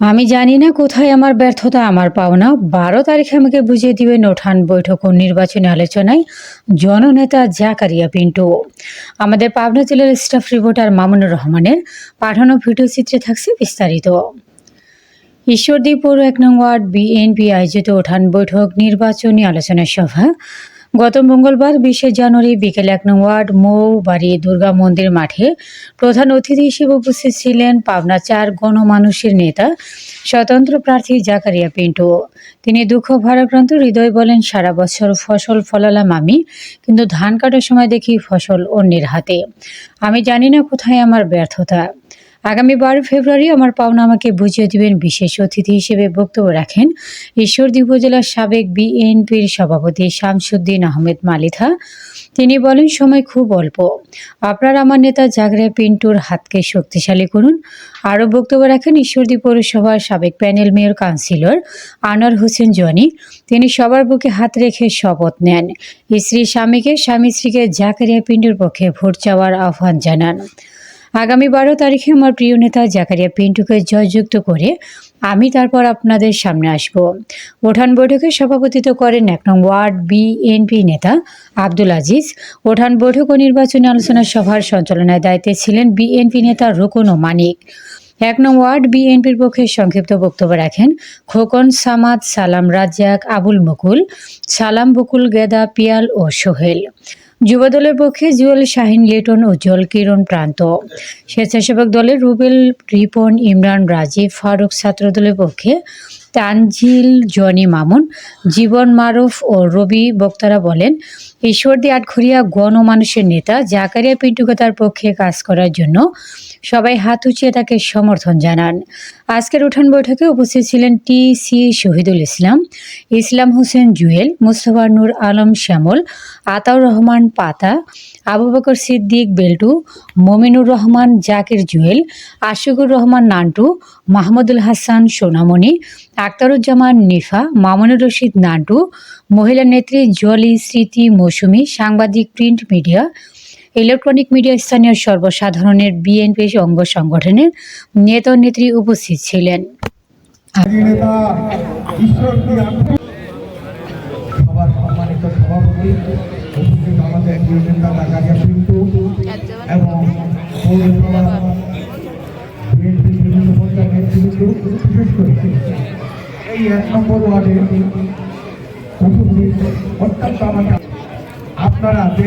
আমি জানি না কোথায় আমার ব্যর্থতা, আমার পাওনা। বারো তারিখে আমাকে বুঝিয়ে দিবেন ওঠান বৈঠক ও নির্বাচনী আলোচনায় জননেতা জাকারিয়া পিন্টু। আমাদের পাবনা জেলার স্টাফ রিপোর্টার মামুনুর রহমানের পাঠানো ভিডিও চিত্রে থাকছে বিস্তারিত। ঈশ্বরদী পৌর এক নং ওয়ার্ড বিএনপি আয়োজিত ওঠান বৈঠক নির্বাচনী আলোচনা সভা। গত মঙ্গলবার বিশে জানুয়ারি বিকেল এক নং ওয়ার্ড, মৌবাড়ি দুর্গা মন্দির মাঠে প্রধান অতিথি হিসেবে উপস্থিত ছিলেন পাবনা চার গণমানুষের নেতা, স্বতন্ত্র প্রার্থী জাকারিয়া পিন্টু। তিনি দুঃখ ভারাক্রান্ত হৃদয় বলেন, সারা বছর ফসল ফলালাম আমি, কিন্তু ধান কাটার সময় দেখি ফসল অন্যের হাতে। আমি জানি না কোথায় আমার ব্যর্থতা। আগামী বারো ফেব্রুয়ারি আমার পাওনা আমাকে বুঝিয়ে দিবেন বিশেষ অতিথি হিসেবে বক্তব্য রাখেন ঈশ্বরদী উপজেলার সাবেক বিএনপির সভাপতি শামসুদ্দিন আহমেদ মালিথা তিনি বলেন, সময় খুব অল্প। আপনার আমার নেতা জাগরে পিন্টুর হাতকে শক্তিশালী করুন। আরও বক্তব্য রাখেন ঈশ্বরদী পৌরসভার সাবেক panel mayor councillor Anwar Hossain Jony. তিনি সবার বুকে হাত রেখে শপথ নেন। স্ত্রী স্বামীকে, স্বামী স্ত্রীকে জাকারিয়া পিন্টুর পক্ষে ভোট চাওয়ার আহ্বান জানান। আগামী বারো তারিখে আমার প্রিয় নেতা জাকারিয়া পিন্টুকে জয়যুক্ত করে আমি তারপর আপনাদের সামনে আসব। ওঠান বৈঠকে সভাপতিত্ব করেন এক নং ওয়ার্ড বিএনপি নেতা আব্দুল আজিজ। ওঠান বৈঠক ও নির্বাচনী আলোচনা সভার সঞ্চালনায় দায়িত্বে ছিলেন বিএনপি নেতা রোকন ও মানিক। এক নং ওয়ার্ড বিএনপির পক্ষে সংক্ষিপ্ত বক্তব্য রাখেন খোকন, সামাদ, সালাম, রাজ্জাক, আবুল মুকুল, সালাম, বকুল, গেদা, পিয়াল ও সোহেল। যুবদলের পক্ষে জুয়েল শাহিন লিটন উজ্জ্বল কিরণ প্রান্ত। স্বেচ্ছাসেবক দলের রুবেল, রিপন, ইমরান, রাজীব, ফারুক ছাত্রদলের পক্ষে তানজিল, জনি মামুন, জীবন মারুফ ও রবি বক্তারা বলেন ঈশ্বরদী আটঘরিয়া গণমানুষের নেতা জাকারিয়া পিন্টুকে তার পক্ষে কাজ করার জন্য সবাই হাত উঁচিয়ে তাকে সমর্থন জানান। আজকের উঠান বৈঠকে উপস্থিত ছিলেন টি সি শহীদুল ইসলাম ইসলাম হোসেন জুয়েল, মুস্তফা নূর আলম শ্যামল, আতাউর রহমান পাতা, আবু বকর সিদ্দিক বেল্টু, মমিনুর রহমান জাকির জুয়েল, আশিকুর রহমান নান্টু, মাহমুদুল হাসান সোনামণি আক্তারুজ্জামান নিফা, মামুনুর রশিদ নান্টু মহিলা নেত্রী জলি স্মৃতি মৌসুমী, সাংবাদিক প্রিন্ট মিডিয়া, ইলেকট্রনিক মিডিয়া স্থানীয় সর্বসাধারণের বিএনপি অঙ্গ সংগঠনের নেতা নেত্রী উপস্থিত ছিলেন। নেতা এক নম্বর আপনারা যে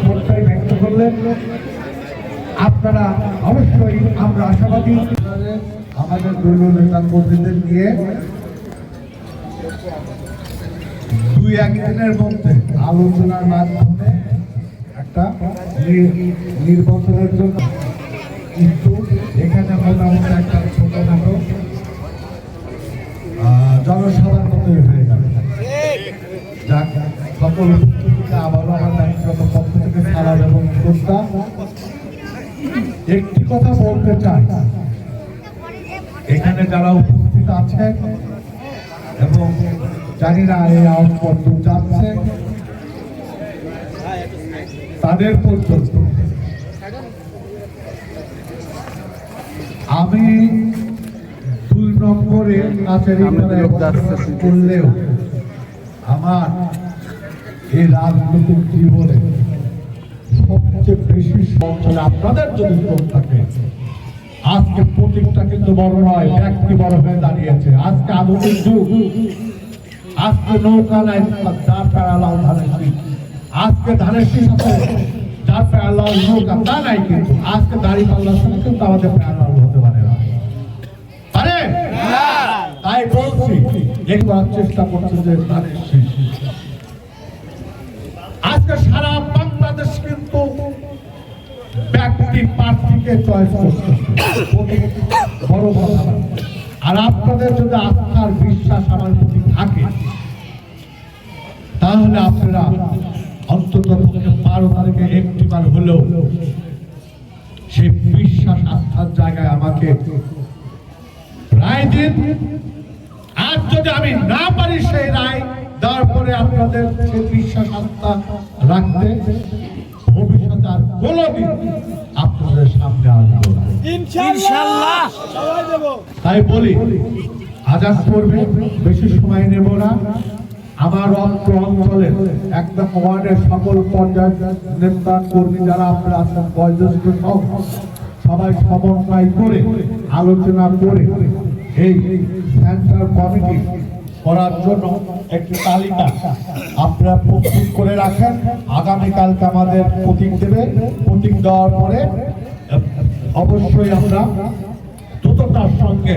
প্রত্যয় ব্যক্ত করলেন, আপনারা অবশ্যই আমরা আশাবাদী। আমাদের দলীয় নেতা কর্মীদের নিয়ে দুই একদিনের মধ্যে আলোচনার মাধ্যমে একটা নির্বাচনের জন্য কিন্তু এখানে মোটামুটি একটা ছোটখাটো জনসভার মতোই হয়ে যাক, সকল আমার ব্যক্তিগত পক্ষ এবং শ্রদ্ধা একটি কথা বলতে চাই। এখানে যারা উপস্থিত আছেন এবং জানি এই আওয়াজ পর্যন্ত যাচ্ছে, তাদের পর্যন্ত। আমি কাছের করলেও আমার এই রাজনৈতিক জীবনে সবচেয়ে বেশি সঞ্চলে আপনাদের যদি শ্রম থাকে। আজকে প্রতীকটা কিন্তু বড় নয় ব্যক্তি বড় হয়ে দাঁড়িয়েছে। আজকে আধুনিক যুগ। আজকে নৌকা নাই যার প্যারা লাল ধানের শীষ। আজকে ধানের শীষ আছে যার প্যারা লাল নৌকা তা নাই কিন্তু। আজকে দাড়ি পাল্লার সঙ্গে কিন্তু আমাদের প্যারা লাল হতে পারে তাই বলছি চেষ্টা করছে যে আজকে সারা বাংলাদেশ কিন্তু ব্যক্তি প্রার্থীকে চয়েস করছে। বড় কথা। আর আপনাদের যদি আস্থার বিশ্বাস আমার প্রতি থাকে, তাহলে আপনারা অন্তত বারো তারিখে একটি বার হলেও সেই বিশ্বাস আস্থার জায়গায় আমাকে রায় দিন। আর যদি আমি না পারি সেই রায় তারপরে আপনাদের সেই বিশ্বাস আস্থা রাখতে ভবিষ্যতে আর কোনোদিন আপনাদের সামনে আসব না। ইনশাআল্লাহ তাই বলি আজাদ করবে বেশি সময় নেব না। আমার অন্ত্র অঞ্চলের একদম ওয়ার্ডের সকল পর্যায়ের নেতা কর্মী যারা আপনারা আছেন বয়োজ্যেষ্ঠ সবাই সমন্বয় করে আলোচনা করে এই সেন্টার কমিটি করার জন্য একটি তালিকা আপনারা প্রস্তুত করে রাখেন। আগামীকালকে আমাদের প্রতীক দেবে। প্রতীক দেওয়ার পরে, অবশ্যই আমরা দ্রুততার সঙ্গে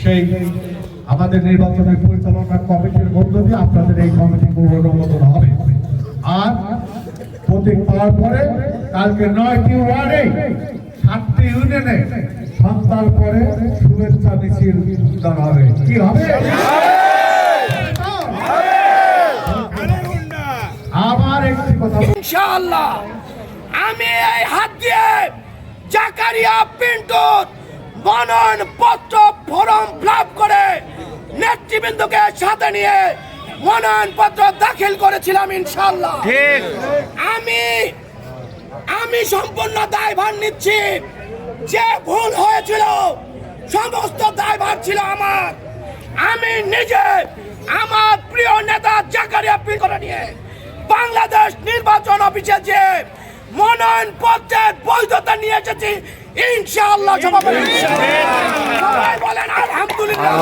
সেই আমাদের নির্বাচনের পরিচালনা কমিটির মধ্য দিয়ে আপনাদের এই কমিটি অনুমোদন হবে। আর প্রতীক পাওয়ার পরে কালকে নয়টি ওয়ার্ডে সাতটি ইউনিয়নে সন্ধ্যার পরে শুভেচ্ছা মিছিল হবে। কি হবে? আবার একটি কথা ইনশাআল্লাহ। আমি এই হাত দিয়ে জাকারিয়া পিন্টুর মনোনয়ন পত্র ফর্ম ফিল করে নেতৃবৃন্দকে সাথে নিয়ে মনোনয়ন পত্র দাখিল করেছিলাম ইনশাআল্লাহ। আমি আমি সম্পূর্ণ দায়ভার নিচ্ছি। যে ভুল হয়েছিল, সমস্ত দায়ভার ছিল আমার। আমি নিজে আমার প্রিয় নেতা জাকারিয়া পিন করে নিয়ে বাংলাদেশ নির্বাচন অফিসে যে মনোনয়ন পত্রের বৈধতা নিয়ে এসেছি, ইনশাআল্লাহ সবাই বলেন, আলহামদুলিল্লাহ।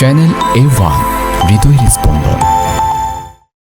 চ্যানেল এ ওয়ান হৃদয়ের স্পন্দন